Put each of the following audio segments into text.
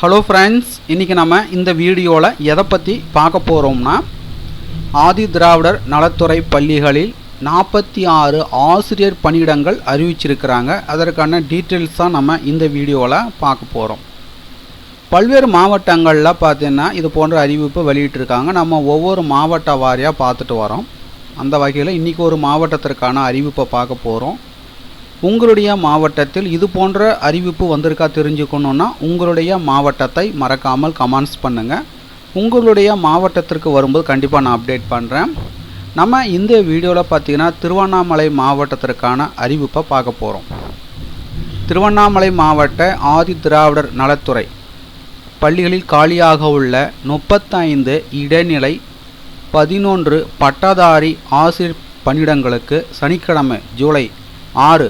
Hello friends இன்றைக்கி நம்ம இந்த வீடியோவில் எதை பற்றி பார்க்க போகிறோம்னா ஆதி திராவிடர் நலத்துறை பள்ளிகளில் நாற்பத்தி ஆறு ஆசிரியர் பணியிடங்கள் அறிவிச்சிருக்கிறாங்க. அதற்கான டீட்டெயில்ஸ் தான் நம்ம இந்த வீடியோவில் பார்க்க போகிறோம் பல்வேறு மாவட்டங்களில் பார்த்தீங்கன்னா இது போன்ற அறிவிப்பு வெளியிட்டிருக்காங்க. நம்ம ஒவ்வொரு மாவட்ட வாரியாக பார்த்துட்டு வரோம். அந்த வகையில் இன்றைக்கி ஒரு மாவட்டத்திற்கான அறிவிப்பை பார்க்க போகிறோம் உங்களுடைய மாவட்டத்தில் இது போன்ற அறிவிப்பு வந்திருக்கா தெரிஞ்சுக்கணுன்னா உங்களுடைய மாவட்டத்தை மறக்காமல் கமெண்ட்ஸ் பண்ணுங்கள் உங்களுடைய மாவட்டத்திற்கு வரும்போது கண்டிப்பாக நான் அப்டேட் பண்ணுறேன் நம்ம இந்த வீடியோவில் பார்த்தீங்கன்னா திருவண்ணாமலை மாவட்டத்திற்கான அறிவிப்பை பார்க்க போகிறோம் திருவண்ணாமலை மாவட்ட ஆதி திராவிடர் நலத்துறை பள்ளிகளில் காலியாக உள்ள முப்பத்தைந்து இடைநிலை பதினொன்று பட்டதாரி ஆசிரியர் பணியிடங்களுக்கு சனிக்கிழமை ஜூலை ஆறு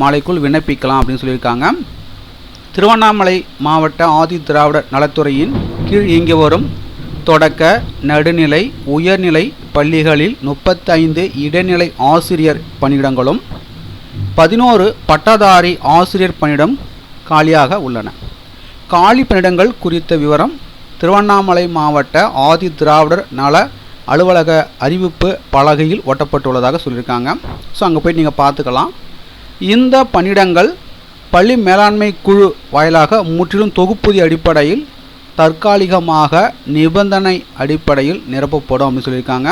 மாலைக்குள் விண்ணப்பிக்கலாம் அப்படின்னு சொல்லியிருக்காங்க. திருவண்ணாமலை மாவட்ட ஆதி திராவிடர் நலத்துறையின் கீழ் இயங்கி வரும் தொடக்க நடுநிலை உயர்நிலை பள்ளிகளில் முப்பத்தைந்து இடைநிலை ஆசிரியர் பணியிடங்களும் பதினோரு பட்டதாரி ஆசிரியர் பணியிடம் காலியாக உள்ளன. காலி பணியிடங்கள் குறித்த விவரம் திருவண்ணாமலை மாவட்ட ஆதி திராவிடர் நல அலுவலக அறிவிப்பு பலகையில் ஒட்டப்பட்டுள்ளதாக சொல்லியிருக்காங்க. ஸோ அங்கே போய் நீங்கள் பார்த்துக்கலாம். இந்த பணியிடங்கள் பள்ளி மேலாண்மை குழு வாயிலாக முற்றிலும் தொகுப்புதி அடிப்படையில் தற்காலிகமாக நிபந்தனை அடிப்படையில் நிரப்பப்படும் அப்படின்னு சொல்லியிருக்காங்க.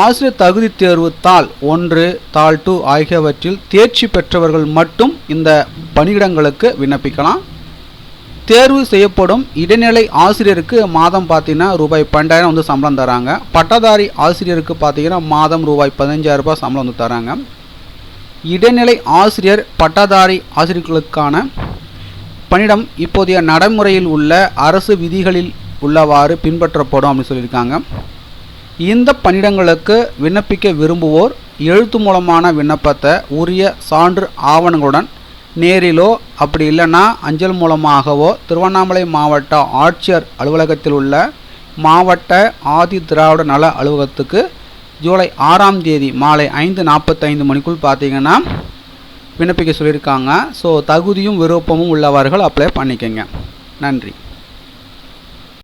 ஆசிரியர் தகுதி தேர்வு தாள் ஒன்று தாள் டூ ஆகியவற்றில் தேர்ச்சி பெற்றவர்கள் மட்டும் இந்த பணியிடங்களுக்கு விண்ணப்பிக்கலாம். தேர்வு செய்யப்படும் இடைநிலை ஆசிரியருக்கு மாதம் பார்த்தீங்கன்னா ரூபாய் பன்னெண்டாயிரம் வந்து சம்பளம் தராங்க. பட்டதாரி ஆசிரியருக்கு பார்த்தீங்கன்னா மாதம் ரூபாய் பதினஞ்சாயிரம் ரூபாய் சம்பளம் வந்து தராங்க. இடைநிலை ஆசிரியர் பட்டதாரி ஆசிரியர்களுக்கான பணியிடம் இப்போதைய நடைமுறையில் உள்ள அரசு விதிகளில் உள்ளவாறு பின்பற்றப்படும் அப்படின்னு சொல்லியிருக்காங்க. இந்த பணியிடங்களுக்கு விண்ணப்பிக்க விரும்புவோர் எழுத்து மூலமான விண்ணப்பத்தை உரிய சான்று ஆவணங்களுடன் நேரிலோ அப்படி இல்லைன்னா அஞ்சல் மூலமாகவோ திருவண்ணாமலை மாவட்ட ஆட்சியர் அலுவலகத்தில் உள்ள மாவட்ட ஆதி திராவிட நல அலுவலகத்துக்கு ஜூலை ஆறாம் தேதி மாலை ஐந்து நாற்பத்தைந்து மணிக்குள் பார்த்தீங்கன்னா விண்ணப்பிக்க சொல்லியிருக்காங்க. ஸோ தகுதியும் விருப்பமும் உள்ளவர்கள் அப்ளை பண்ணிக்கங்க. நன்றி.